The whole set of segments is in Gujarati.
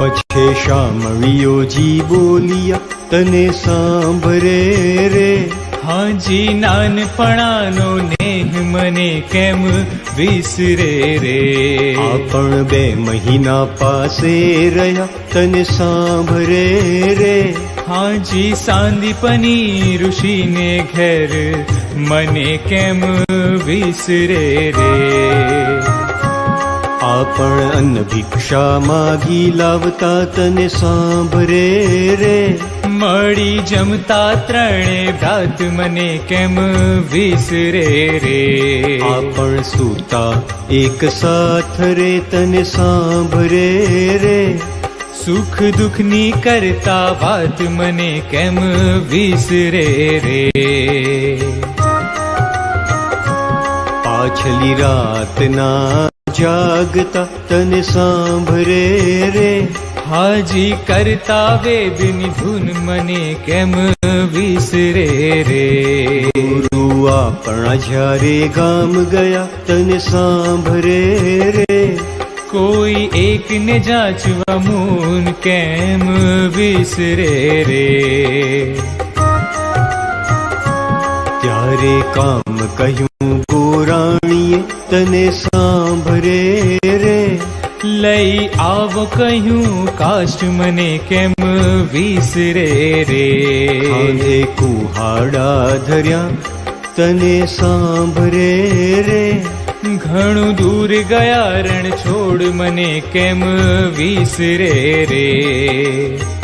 પછે શામળિયોજી બોલિયા તને સાંભરે રે. હાજી નાનપણાનો નેહ મને કેમ વિસરે રે? આપણ બે મહિના પાસે રહ્યા તને સાંભરે રે. હાજી સાંદીપની ઋષિને ઘેર મને કેમ વિસરે રે? આપણ અન્ન ભિક્ષા માગી લાવતા તને સાંભરે રે. મળી જમતા ત્રણે ભ્રાત મને કેમ વિસરે રે? આપણ સૂતા એક સાથ રે, તને સાંભરે રે. સુખ દુઃખની કરતા વાત મને કેમ વિસરે રે? પાછલી રાતના જાગતા તને સાંભરે રે. હાજી કરતા વેદની ધૂન મને કેમ વિસરે રે? ગુરુ આપણા જ્યારે ગામ ગયા તને સાંભરે રે. કોઈ એકને જાચવા મૂન કેમ વિસરે રે? ત્યારે કામ કહ્યું તને સાંભરે રે. લઈ આવ કહ્યું કાશ મને કેમ વિસરે રે? કાંધે કુહાડા ધર્યા તને સાંભરે રે. ઘણું દૂર ગયા રણ છોડ મને કેમ વિસરે રે?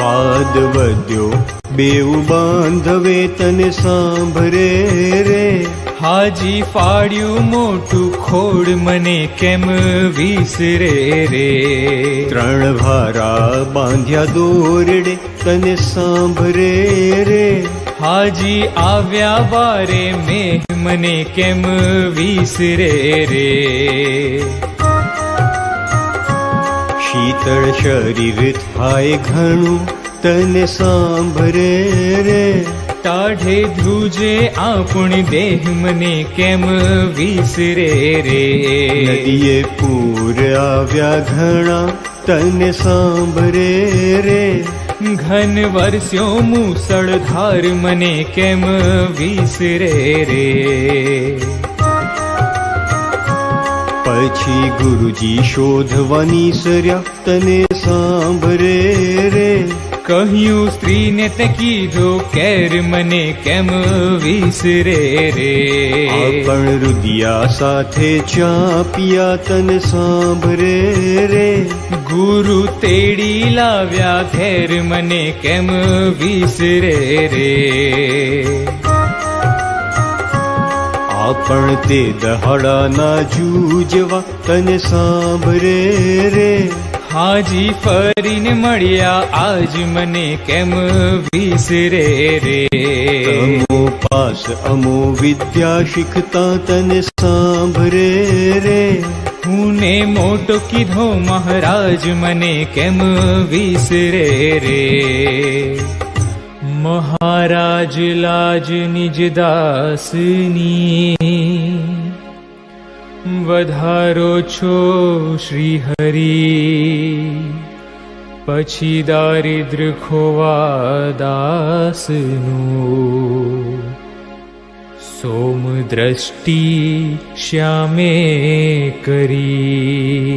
વાદ વધ્યો. બેઉ બાંધવે તને સાંભરે રે. હાજી ફાડ્યું મોટું ખોડ મને કેમ વિસરે રે? ત્રણ ભારા બાંધ્યા દોરડે તને સાંભરે રે. હાજી આવ્યા વારે મેં મને કેમ વિસરે રે? શીતળ શરીર થાય ઘણું. તને સાંભરે રે. ટાઢે ધ્રુજે આપણી દેહ મને કેમ વિસરે રે? નદીએ પૂર આવ્યા ઘણા. તને સાંભરે રે. ઘન વર્ષો મુસળધાર મને કેમ વિસરે રે? પછી ગુરુજી શોધવાની સર્યા તને સાંભરે રે. કહ્યું સ્ત્રીને તે કીધો કેર મને કેમ વિસરે રે? પણ રુદિયા સાથે ચા પિયા તને સાંભરે રે. ગુરુ તેડી લાવ્યા ઘેર મને કેમ વિસરે રે? આપણ તે દહાડાના જૂજવા તને સાંભરે રે. હાજી ફરીને મળ્યા આજ મને કેમ વિસરે રે? અમો પાસ અમો વિદ્યા શીખતા તને સાંભરે રે. હું ને મોટો કીધો મહારાજ મને કેમ વિસરે રે? महाराज लाज निज दासनी। वधारो छो श्रीहरि। पछि दारिद्र खोवा दासनु। सोम दृष्टि श्यामे करी।